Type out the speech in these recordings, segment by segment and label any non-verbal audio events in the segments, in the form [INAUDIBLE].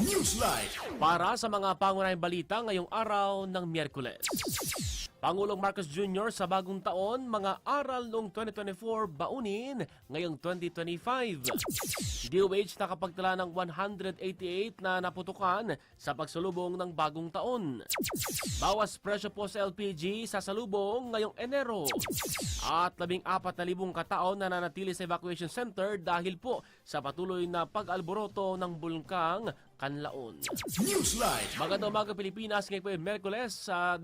Newsline. Para sa mga pangunahing balita ngayong araw ng Miyerkules. Pangulong Marcos Jr. sa bagong taon, mga aral noong 2024 baunin ngayong 2025. DOH nakapagtala ng 188 na naputukan sa pagsalubong ng bagong taon. Bawas presyo po sa LPG sa salubong ngayong Enero. At 14,000 katao na nanatili sa evacuation center dahil po sa patuloy na pag-alboroto ng bulkang Kanlaon. Newsline. Magandang umaga Pilipinas, ngayon po ay Merkules sa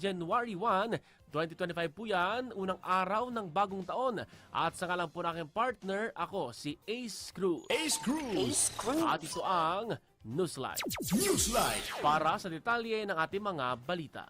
January 1, 2025 po yan, unang araw ng bagong taon. At sa ngalan po ng aking partner, ako si Ace Cruz. Ace Cruz. Ace Cruz. At ito ang Newsline. Newsline. Para sa detalye ng ating mga balita.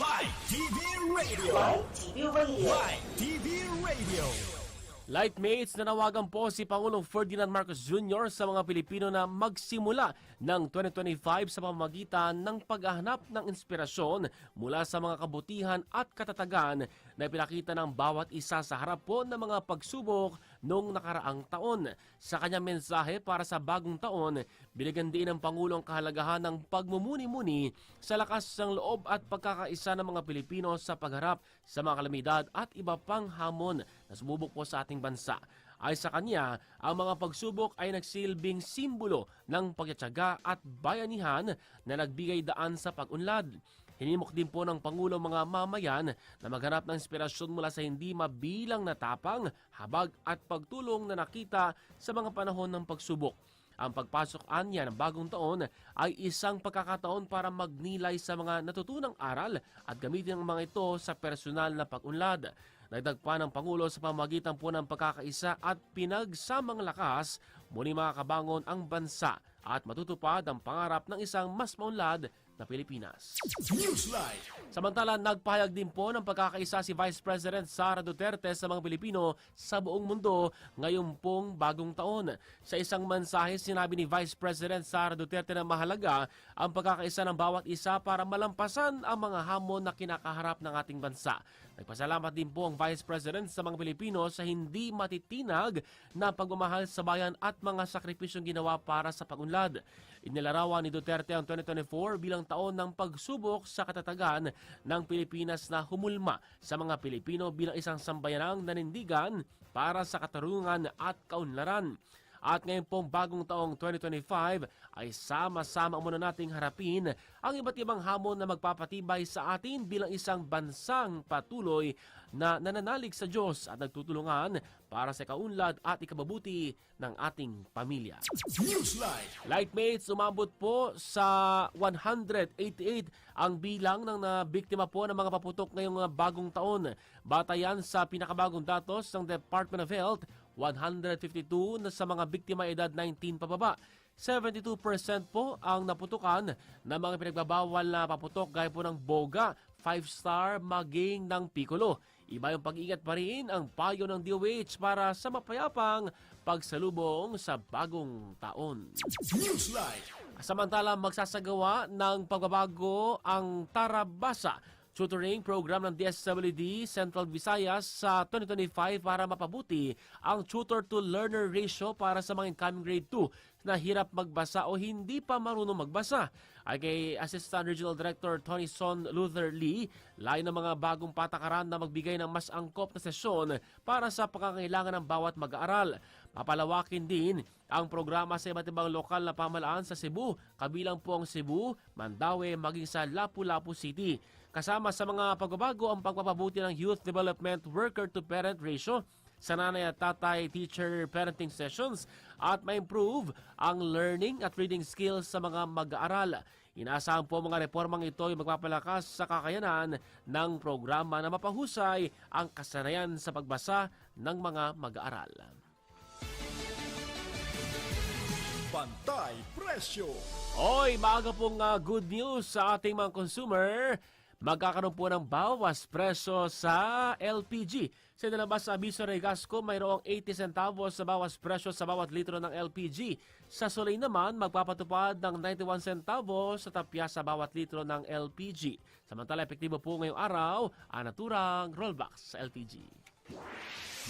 Live TV Radio. Live TV Radio. Live TV Radio. Lightmates, nanawagan po si Pangulong Ferdinand Marcos Jr. sa mga Pilipino na magsimula ng 2025 sa pamamagitan ng paghahanap ng inspirasyon mula sa mga kabutihan at katatagan na pinakita ng bawat isa sa harap po ng mga pagsubok noong nakaraang taon. Sa kanyang mensahe para sa bagong taon, binigyan din ng Pangulo ang kahalagahan ng pagmumuni-muni sa lakas ng loob at pagkakaisa ng mga Pilipino sa pagharap sa mga kalamidad at iba pang hamon na sumubok po sa ating bansa. Ay sa kanya, ang mga pagsubok ay nagsilbing simbolo ng pagtsatsaga at bayanihan na nagbigay daan sa pag-unlad. Hinimok din po ng Pangulo mga mamayan na maghanap ng inspirasyon mula sa hindi mabilang na tapang, habag at pagtulong na nakita sa mga panahon ng pagsubok. Ang pagpasok anya ng bagong taon ay isang pagkakataon para magnilay sa mga natutunang aral at gamitin ang mga ito sa personal na pag-unlad. Nagdag pa ng Pangulo sa pamagitan po ng pagkakaisa at pinagsamang lakas, muli makakabangon ang bansa at matutupad ang pangarap ng isang mas maunlad na Pilipinas. Newsline. Samantala, nagpahayag din po ng pagkakaisa si Vice President Sara Duterte sa mga Pilipino sa buong mundo ngayong pong bagong taon. Sa isang mensahe, sinabi ni Vice President Sara Duterte na mahalaga ang pagkakaisa ng bawat isa para malampasan ang mga hamon na kinakaharap ng ating bansa. Nagpasalamat din po ang Vice President sa mga Pilipino sa hindi matitinag na pagmamahal sa bayan at mga sakripisyong ginawa para sa pagunlad. Inilarawan ni Duterte ang 2024 bilang taon ng pagsubok sa katatagan ng Pilipinas na humulma sa mga Pilipino bilang isang sambayanang nanindigan para sa katarungan at kaunlaran. At ngayon pong bagong taong 2025 ay sama-sama muna nating harapin ang iba't ibang hamon na magpapatibay sa atin bilang isang bansang patuloy na nananalig sa Diyos at nagtutulungan para sa kaunlad at ikababuti ng ating pamilya. Newsline. Lightmates, umabot po sa 188 ang bilang ng nabiktima po ng mga paputok ngayong uh, bagong taon. Batayan sa pinakabagong datos ng Department of Health, 152 na sa mga biktima edad 19 pababa. 72% po ang naputukan ng mga pinagbabawal na paputok gaya po ng boga, 5-star maging ng piccolo. Iba yung pag-ingat pa rin ang payo ng DOH para sa mapayapang pagsalubong sa bagong taon. Newsline. Samantala, magsasagawa ng pagbabago ang Tarabasa tutoring program ng DSWD Central Visayas sa 2025 para mapabuti ang tutor-to-learner ratio para sa mga incoming grade 2 na hirap magbasa o hindi pa marunong magbasa. Ay kay Assistant Regional Director Tony Son Luther Lee, layo ng mga bagong patakaran na magbigay ng mas angkop na sesyon para sa pangangailangan ng bawat mag-aaral. Papalawakin din ang programa sa iba't ibang lokal na pamalaan sa Cebu, kabilang po ang Cebu, Mandaue, maging sa Lapu-Lapu City. Kasama sa mga pagbabago ang pagpapabuti ng Youth Development Worker-to-Parent Ratio sa nanay at tatay teacher parenting sessions at ma-improve ang learning at reading skills sa mga mag-aaral. Inaasahan po mga reformang ito ay magpapalakas sa kakayanan ng programa na mapahusay ang kasanayan sa pagbasa ng mga mag-aaral. Bantay Presyo. Oy, maaga pong ah, good news sa ating mga consumer. Magkakaroon po ng bawas presyo sa LPG. Sa nilabas sa abiso ng mayroong 80 centavos sa bawas presyo sa bawat litro ng LPG. Sa Solay naman, magpapatupad ng 91 centavos sa tapya sa bawat litro ng LPG. Samantala, epektibo po ngayong araw ang naturang rollback sa LPG.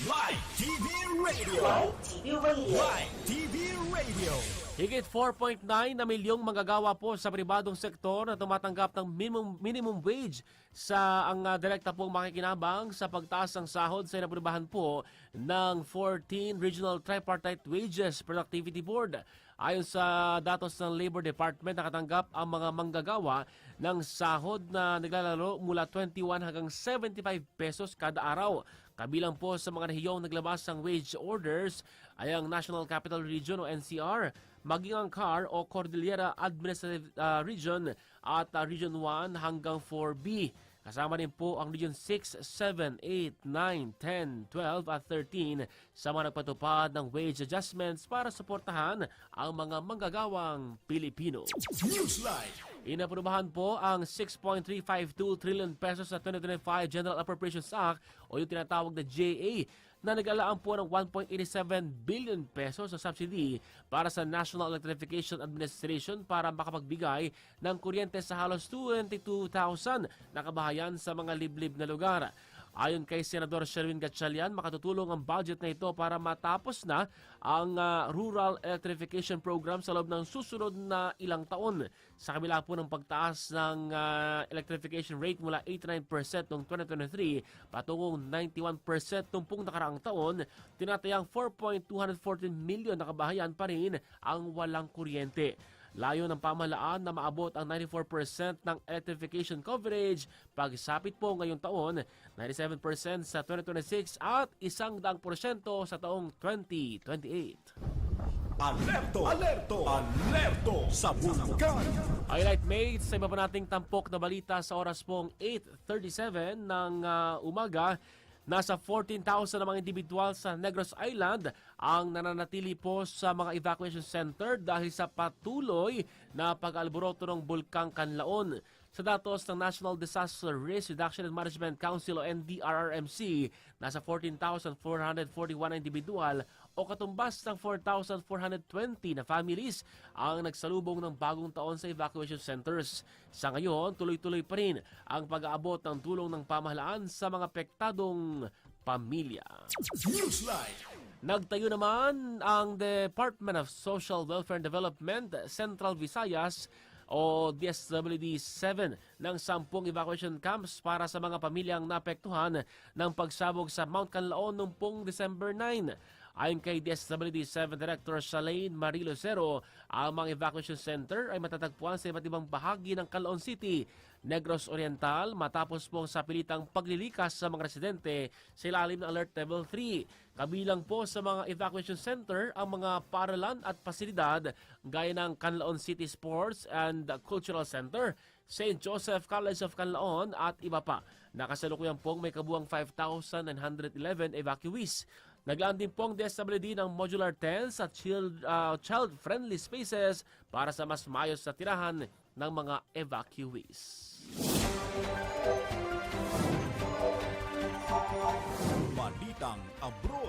Live TV Radio. Live TV Radio. Live TV Radio. Higit 4.9 na milyong manggagawa po sa pribadong sektor na tumatanggap ng minimum, minimum wage sa ang uh, direkta pong makikinabang sa pagtaas ng sahod sa inaprobahan po ng 14 Regional Tripartite Wages Productivity Board. Ayon sa datos ng Labor Department, nakatanggap ang mga manggagawa ng sahod na naglalaro mula 21 hanggang 75 pesos kada araw. Kabilang po sa mga nahiyong naglabas ng wage orders ay ang National Capital Region o NCR, maging ang CAR o Cordillera Administrative uh, Region at uh, Region 1 hanggang 4B. Kasama din po ang Region 6, 7, 8, 9, 10, 12 at 13 sa mga nagpatupad ng wage adjustments para suportahan ang mga manggagawang Pilipino. Newsline. Inaprubahan po ang 6.352 trillion pesos sa 2025 General Appropriations Act o yung tinatawag na JA na nag-alaan po ng 1.87 billion pesos sa subsidy para sa National Electrification Administration para makapagbigay ng kuryente sa halos 22,000 na kabahayan sa mga liblib na lugar. Ayon kay Senador Sherwin Gatchalian, makatutulong ang budget na ito para matapos na ang ah, Rural Electrification Program sa loob ng susunod na ilang taon. Sa kabila po ng pagtaas ng ah, electrification rate mula 89% noong 2023 patungong 91% noong pong nakaraang taon, tinatayang 4.214 million na kabahayan pa rin ang walang kuryente. Layo ng pamahalaan na maabot ang 94% ng electrification coverage pagsapit po ngayong taon, 97% sa 2026 at 100% sa taong 2028. Alerto. Alerto. Alerto sa Bulacan. Highlight mates, sa iba pa nating tampok na balita sa oras pong 8.37 ng ah, umaga, Nasa 14,000 na mga individual sa Negros Island ang nananatili po sa mga evacuation center dahil sa patuloy na pag-alboroto ng Bulkang Kanlaon. Sa datos ng National Disaster Risk Reduction and Management Council o NDRRMC, nasa 14,441 na individual o katumbas ng 4,420 na families ang nagsalubong ng bagong taon sa evacuation centers. Sa ngayon, tuloy-tuloy pa rin ang pag-aabot ng tulong ng pamahalaan sa mga apektadong pamilya. Newsline. Nagtayo naman ang Department of Social Welfare and Development Central Visayas o DSWD-7 ng sampung evacuation camps para sa mga pamilyang naapektuhan ng pagsabog sa Mount Canlaon noong December 9. Ayon kay DSWD-7 Director Shalane Marie Lucero, ang mga evacuation center ay matatagpuan sa iba't ibang bahagi ng Caloocan City, Negros Oriental matapos pong sa pilitang paglilikas sa mga residente sa ilalim ng Alert Level 3. Kabilang po sa mga evacuation center ang mga paaralan at pasilidad gaya ng Canlaon City Sports and Cultural Center, St. Joseph College of Canlaon at iba pa. Nakasalukuyan pong may kabuang 5,911 evacuees. Naglaan din pong DSWD ng modular tents at child, uh, child-friendly spaces para sa mas maayos na tirahan ng mga evacuees. Balitang abroad.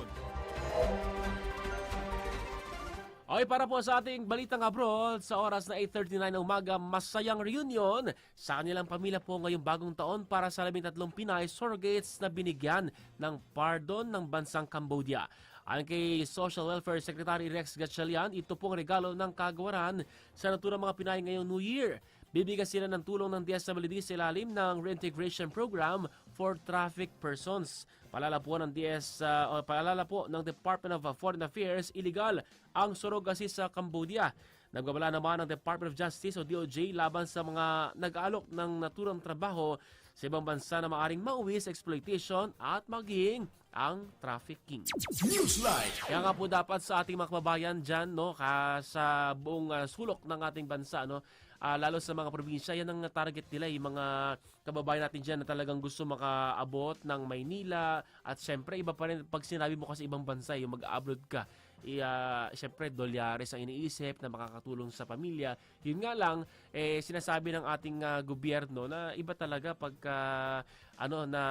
Okay, para po sa ating balitang abroad, sa oras na 8.39 ng umaga, masayang reunion sa kanilang pamilya po ngayong bagong taon para sa 13 Pinay surrogates na binigyan ng pardon ng bansang Cambodia. Ayon kay Social Welfare Secretary Rex Gatchalian, ito pong regalo ng kagawaran sa naturang mga Pinay ngayong New Year. Bibigyan sila ng tulong ng DSWD sa ilalim ng Reintegration Program for Traffic Persons. Palala po ng DS uh, o palala po ng Department of Foreign Affairs illegal ang surrogacy sa Cambodia. Nagbabala naman ng Department of Justice o DOJ laban sa mga nag-aalok ng naturang trabaho sa ibang bansa na maaring mauwi sa exploitation at maging ang trafficking. Newsline. Kaya nga po dapat sa ating mga kababayan dyan, no, ka, sa buong ah, sulok ng ating bansa, no, ah, lalo sa mga probinsya, yan ang target nila, yung mga kababayan natin dyan na talagang gusto makaabot ng Maynila. At syempre, iba pa rin pag sinabi mo kasi ibang bansa, yung mag-abroad ka. i, ah, syempre dolyares ang iniisip na makakatulong sa pamilya. Yun nga lang, eh, sinasabi ng ating ah, gobyerno na iba talaga pagka ano na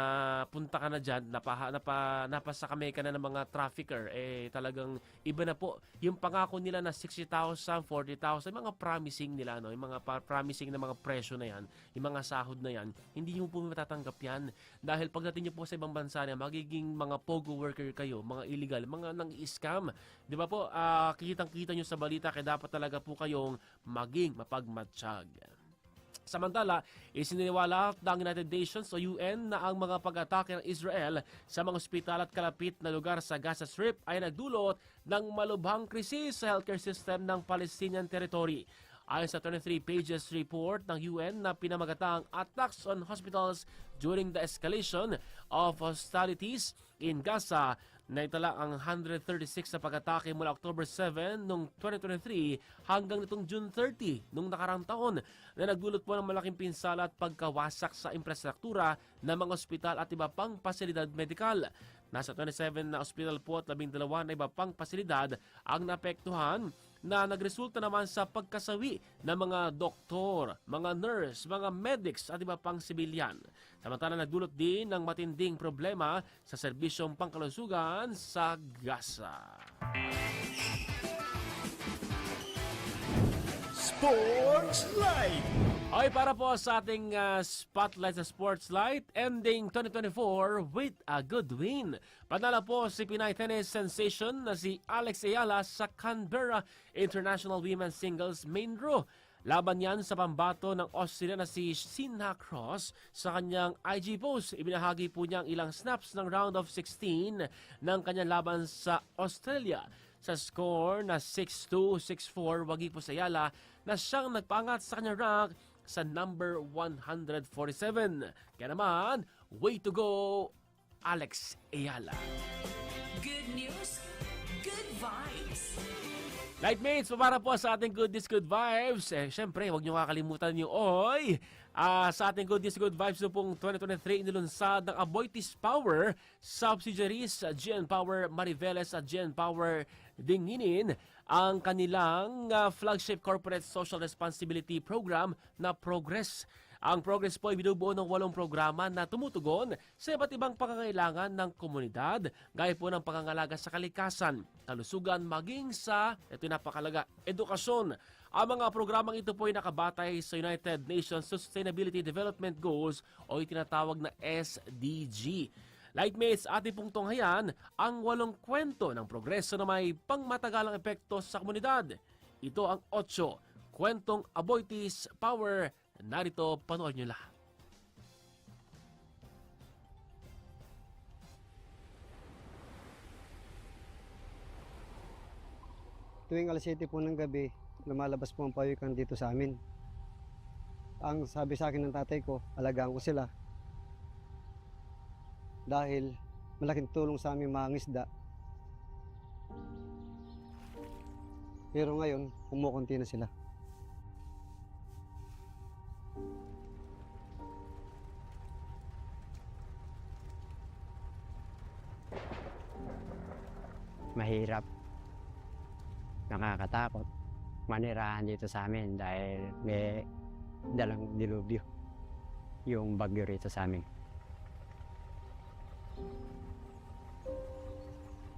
punta ka na diyan napa, napa, napasa kami ka na ng mga trafficker eh talagang iba na po. Yung pangako nila na 60,000 40,000 yung mga promising nila no? Yung mga promising na mga presyo na yan yung mga sahod na yan hindi mo po matatanggap yan. Dahil pagdating niyo po sa ibang bansa na magiging mga pogo worker kayo mga illegal mga nang scam di ba po? Ah, kitang-kita niyo sa balita kaya dapat talaga po kayong maging mapagmatsyag Samantala, isininiwala ng United Nations o UN na ang mga pag-atake ng Israel sa mga ospital at kalapit na lugar sa Gaza Strip ay nagdulot ng malubhang krisis sa healthcare system ng Palestinian territory. Ayon sa 23 pages report ng UN na pinamagatang attacks on hospitals during the escalation of hostilities in Gaza, naitala ang 136 na pag-atake mula October 7 noong 2023 hanggang nitong June 30 noong nakarang taon na nagdulot po ng malaking pinsala at pagkawasak sa infrastruktura ng mga ospital at iba pang pasilidad medikal. Nasa 27 na ospital po at 12 na iba pang pasilidad ang naapektuhan na nagresulta naman sa pagkasawi ng mga doktor, mga nurse, mga medics at iba pang sibilyan. Samantala nagdulot din ng matinding problema sa serbisyong pangkalusugan sa Gaza. Sports Light. Okay, para po sa ating ah, spotlight sa Sports Light, ending 2024 with a good win. Panala po si Pinay tennis sensation na si Alex Ayala sa Canberra International Women's Singles Main Draw. Laban yan sa pambato ng Austria na si Sinha Cross sa kanyang IG post. Ibinahagi po niya ang ilang snaps ng round of 16 ng kanyang laban sa Australia. Sa score na 6-2, 6-4, wagi po sa Ayala na siyang nagpangat sa kanyang rank sa number 147. Kaya naman, way to go, Alex Ayala. Good news, good vibes. Lightmates, para po sa ating Good News Good Vibes. Eh, Siyempre, huwag niyo kakalimutan yung OY. Ah, sa ating Good News Good Vibes no pong 2023 inilunsad ng Aboitiz Power subsidiaries GN Power Mariveles at GN Power Dinginin ang kanilang ah, flagship corporate social responsibility program na Progress. Ang Progress po ay binubuo ng walong programa na tumutugon sa iba't ibang pangangailangan ng komunidad, gaya po ng pangangalaga sa kalikasan, kalusugan, maging sa, ito napakalaga, edukasyon. Ang mga programang ito po ay nakabatay sa United Nations Sustainability Development Goals o itinatawag na SDG. Lightmates, ating pong tunghayan ang walong kwento ng progreso na may pangmatagalang epekto sa komunidad. Ito ang 8 kwentong Aboitiz Power. Narito, panoorin nyo lahat. tuwing alas 7 po ng gabi, lumalabas po ang pawikan dito sa amin. Ang sabi sa akin ng tatay ko, alagaan ko sila. Dahil malaking tulong sa aming mga ngisda. Pero ngayon, kumukunti na sila. mahirap, nakakatakot, manirahan dito sa amin dahil may dalang dilubyo yung bagyo rito sa amin.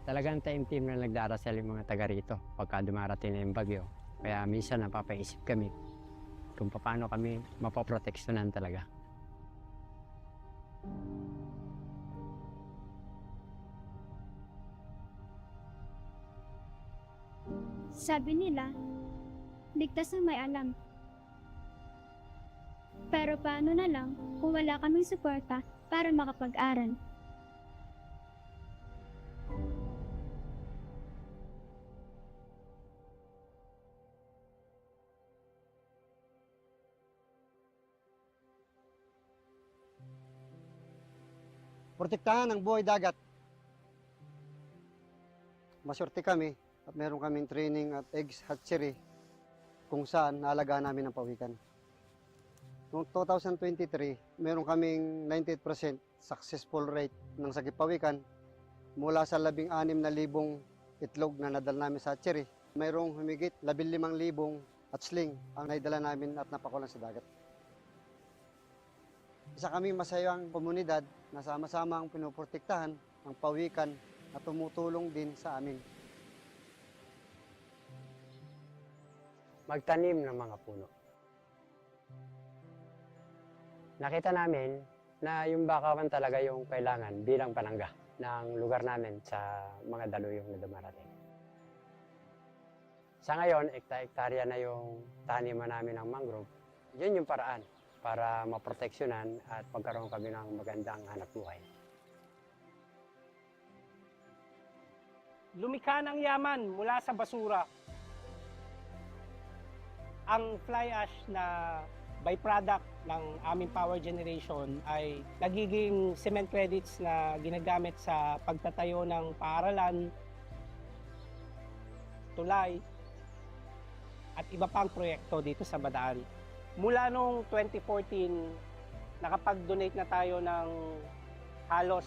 Talagang time-team na nagdarasal yung mga taga rito pagka dumarating na yung bagyo. Kaya minsan napapaisip kami kung paano kami mapoproteksyonan talaga. Sabi nila, ligtas ang may alam. Pero paano na lang kung wala kaming suporta para makapag-aral? Protektahan ang buhay dagat. Maswerte kami at meron kaming training at eggs hatchery kung saan naalagaan namin ang pawikan. Noong 2023, meron kaming 98% successful rate ng sagipawikan mula sa 16,000 itlog na nadala namin sa hatchery. Mayroong humigit 15,000 at sling ang naidala namin at napakulan sa dagat. Isa kaming masayang komunidad na sama-samang pinuprotektahan ang pawikan at tumutulong din sa amin. Magtanim ng mga puno. Nakita namin na yung bakawan talaga yung kailangan bilang panangga ng lugar namin sa mga daluyong na dumarating. Sa ngayon, ekta-ektarya na yung taniman namin ng mangrove. Yun yung paraan para maproteksyonan at magkaroon kami ng magandang hanap buhay. lumikha ng yaman mula sa basura. Ang fly ash na byproduct ng aming power generation ay nagiging cement credits na ginagamit sa pagtatayo ng paaralan, tulay, at iba pang proyekto dito sa Badaan. Mula noong 2014, nakapag-donate na tayo ng halos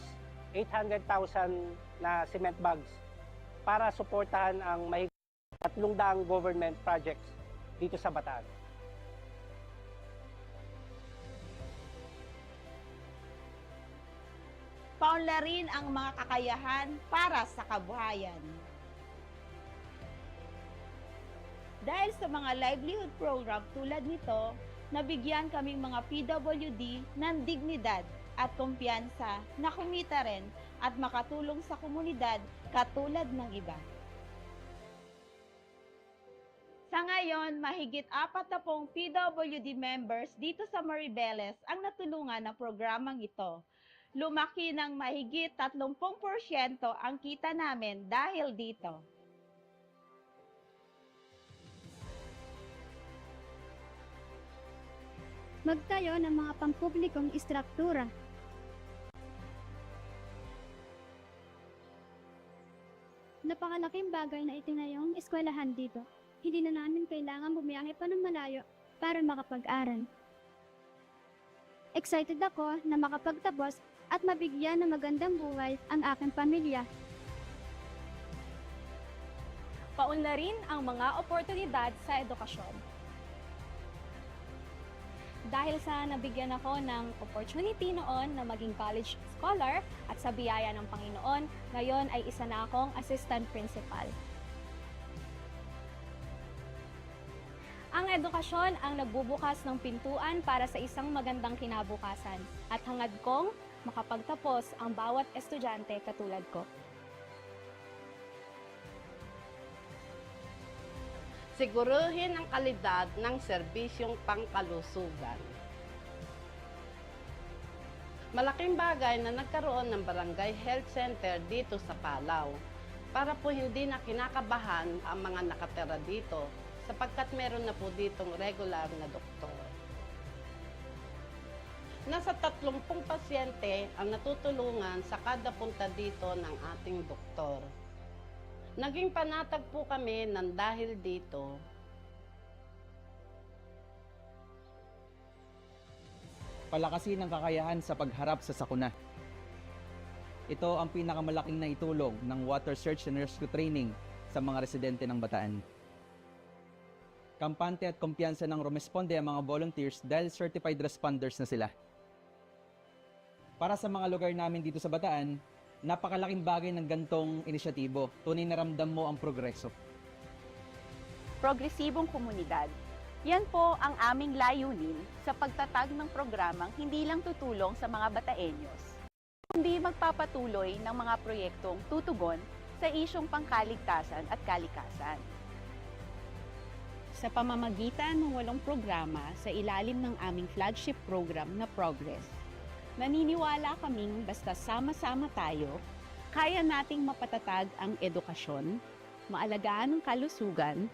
800,000 na cement bags para suportahan ang mahigit tatlong daang government projects dito sa Bataan. paunlarin ang mga kakayahan para sa kabuhayan. Dahil sa mga livelihood program tulad nito, nabigyan kaming mga PWD ng dignidad at kumpiyansa na kumita rin at makatulong sa komunidad katulad ng iba. Sa ngayon, mahigit apat na pong PWD members dito sa Maribeles ang natulungan ng programang ito lumaki ng mahigit 30% ang kita namin dahil dito. Magtayo ng mga pampublikong istruktura. Napakalaking bagay na itinayong eskwelahan dito. Hindi na namin kailangan bumiyahe pa ng malayo para makapag-aral. Excited ako na makapagtapos at mabigyan ng magandang buhay ang aking pamilya. Paunlarin ang mga oportunidad sa edukasyon. Dahil sa nabigyan ako ng opportunity noon na maging college scholar at sa biyaya ng Panginoon, ngayon ay isa na akong assistant principal. Ang edukasyon ang nagbubukas ng pintuan para sa isang magandang kinabukasan at hangad kong makapagtapos ang bawat estudyante katulad ko. Siguruhin ang kalidad ng serbisyong pangkalusugan. Malaking bagay na nagkaroon ng Barangay Health Center dito sa Palaw para po hindi na kinakabahan ang mga nakatira dito sapagkat meron na po ditong regular na doktor. Nasa 30 pasyente ang natutulungan sa kada punta dito ng ating doktor. Naging panatag po kami ng dahil dito. palakasin ang kakayahan sa pagharap sa sakuna. Ito ang pinakamalaking naitulong ng Water Search and Rescue Training sa mga residente ng Bataan. Kampante at kumpiyansa ng rumesponde ang mga volunteers dahil certified responders na sila. Para sa mga lugar namin dito sa Bataan, napakalaking bagay ng gantong inisyatibo. Tunay na ramdam mo ang progreso. Progresibong komunidad. Yan po ang aming layunin sa pagtatag ng programang hindi lang tutulong sa mga Bataenyos, kundi magpapatuloy ng mga proyektong tutugon sa isyong pangkaligtasan at kalikasan. Sa pamamagitan ng walong programa sa ilalim ng aming flagship program na Progress, naniniwala kaming basta sama-sama tayo, kaya nating mapatatag ang edukasyon, maalagaan ang kalusugan,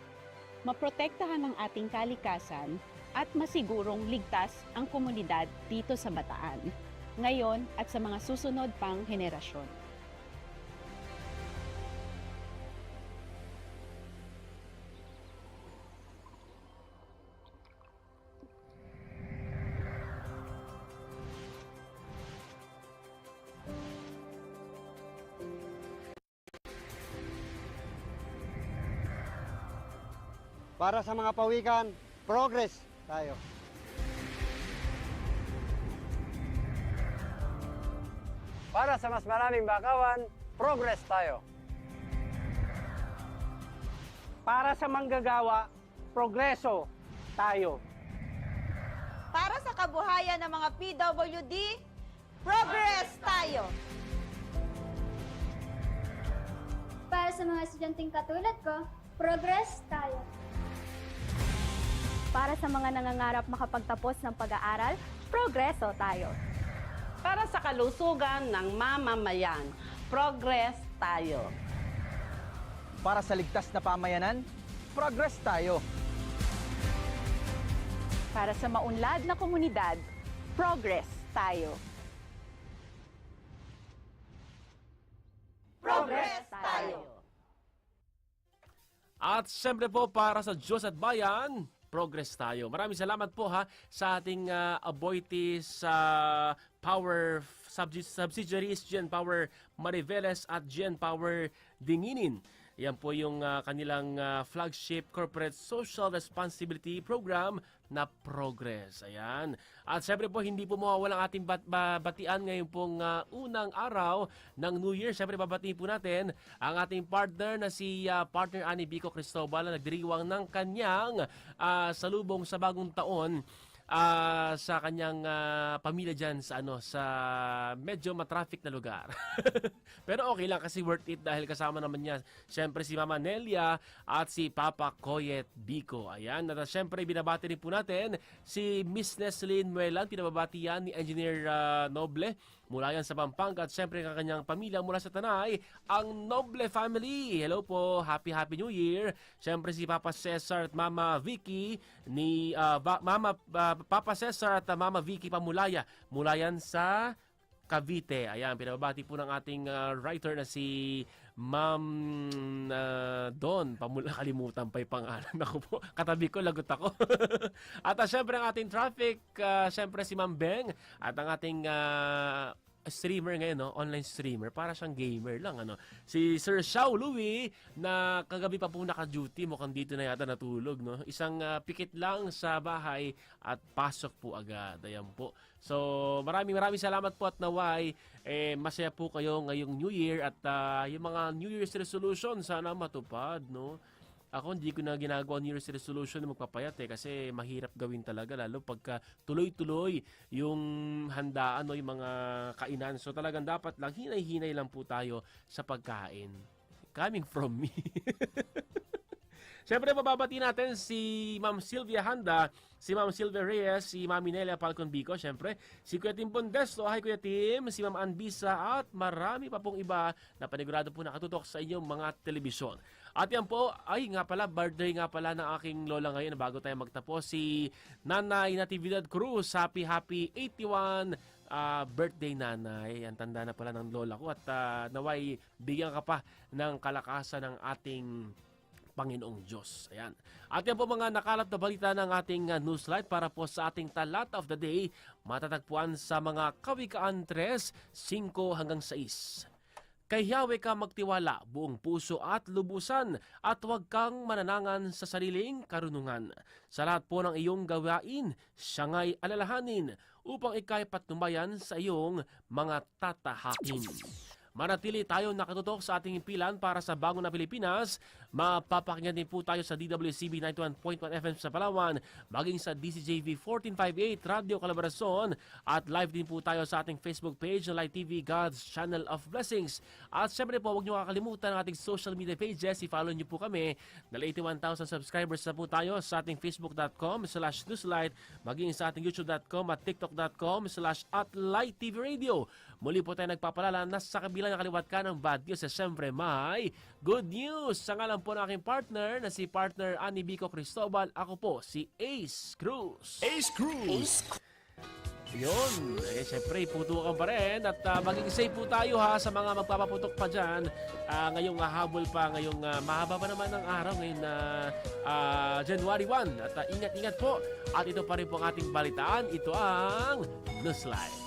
maprotektahan ang ating kalikasan at masigurong ligtas ang komunidad dito sa Bataan, ngayon at sa mga susunod pang henerasyon. Para sa mga pawikan, progress tayo. Para sa mas maraming bakawan, progress tayo. Para sa manggagawa, progreso tayo. Para sa kabuhayan ng mga PWD, progress tayo! Para sa mga estudyanteng katulad ko, progress tayo. Para sa mga nangangarap makapagtapos ng pag-aaral, progreso tayo. Para sa kalusugan ng mamamayan, progress tayo. Para sa ligtas na pamayanan, progress tayo. Para sa maunlad na komunidad, progress tayo! Progress tayo! At siyempre po para sa Diyos at Bayan, progress tayo. Maraming salamat po ha sa ating uh, Aboitiz uh, Power subsi- subsidiaries, Gen Power Mariveles at Gen Power Dinginin. Yan po yung uh, kanilang uh, flagship corporate social responsibility program na Progress. Ayan. At siyempre po, hindi po mawawala ang ating bat- ba- batian ngayon pong uh, unang araw ng New Year. Siyempre, babatiin po natin ang ating partner na si uh, partner Ani Bico Cristobal na nagdiriwang ng kanyang uh, salubong sa bagong taon ah, sa kanyang ah, pamilya dyan sa ano sa medyo matraffic na lugar. [LAUGHS] Pero okay lang kasi worth it dahil kasama naman niya syempre si Mama Nelia at si Papa Coyet Bico. Ayan, at syempre binabati rin po natin si Miss Neslin Muelan, pinababati yan ni Engineer ah, Noble mula yan sa Pampanga at syempre ang kanyang pamilya mula sa Tanay, ang Noble Family. Hello po, Happy Happy New Year. Syempre si Papa Cesar at Mama Vicky ni ah, ba- Mama ah, Papa Cesar at ah, Mama Vicky Pamulaya mula yan sa Cavite. Ayan, pinababati po ng ating ah, writer na si Ma'am ah, Don. Pamula, [LAUGHS] kalimutan pa yung pangalan. [LAUGHS] Ako po, katabi ko, lagot ako. [LAUGHS] at uh, syempre ang ating traffic, ah, syempre si Ma'am Beng. At ang ating ah, streamer ngayon, no? online streamer, para siyang gamer lang. ano Si Sir Xiao Louie, na kagabi pa po naka-duty, mukhang dito na yata natulog. No? Isang ah, pikit lang sa bahay at pasok po agad. Ayan po. So, maraming maraming salamat po at naway. Eh, masaya po kayo ngayong New Year at ah, yung mga New Year's resolution sana matupad. No? Ako hindi ko na ginagawa New Year's resolution na magpapayat eh kasi mahirap gawin talaga lalo pagka tuloy-tuloy yung handaan o yung mga kainan. So talagang dapat lang hinay-hinay lang po tayo sa pagkain. Coming from me. [LAUGHS] Siyempre, mababati natin si Ma'am Sylvia Handa, si Ma'am Sylvia Reyes, si Ma'am Minelia Falcon Bico, siyempre, si Kuya Tim Bondesto, hi Kuya Tim, si Ma'am Anbisa, at marami pa pong iba na panigurado po nakatutok sa inyong mga telebisyon. At yan po, ay nga pala, birthday nga pala ng aking lola ngayon bago tayo magtapos, si Nanay Natividad Cruz, happy happy 81 ah, birthday nanay. Ang tanda na pala ng lola ko at ah, naway bigyan ka pa ng kalakasan ng ating Panginoong Diyos. Ayan. At yan po mga nakalat na balita ng ating uh, newslight para po sa ating talat of the day, matatagpuan sa mga Kawikaan 3, 5 hanggang 6. Kay Yahweh ka magtiwala, buong puso at lubusan, at huwag kang mananangan sa sariling karunungan. Sa lahat po ng iyong gawain, siya nga'y alalahanin, upang ikay patnubayan sa iyong mga tatahakin. Manatili tayo nakatutok sa ating pilan para sa Bangon na Pilipinas. Mapapakinggan din po tayo sa DWCB 91.1 FM sa Palawan, maging sa DCJV 1458 Radio Calabarazon at live din po tayo sa ating Facebook page na Light TV God's Channel of Blessings. At syempre po, huwag niyo kakalimutan ang ating social media pages. I-follow niyo po kami. Dal 81,000 subscribers na po tayo sa ating facebook.com slash newslight, maging sa ating youtube.com at tiktok.com slash at Light TV Radio. Muli po tayo nagpapalala na sa kabila ng kaliwat ka ng bad news, siyempre may good news. Sa ngalan po ng aking partner na si partner Ani Bico Cristobal, ako po si Ace Cruz. Ace Cruz. Yun, eh syempre putukan pa rin at ah, maging safe po tayo ha sa mga magpapaputok pa dyan. Ah, ngayong hahabol pa, ngayong ah, mahaba pa naman ng araw ngayon na ah, January 1. At ingat-ingat po at ito pa rin po ang ating balitaan. Ito ang Newsline.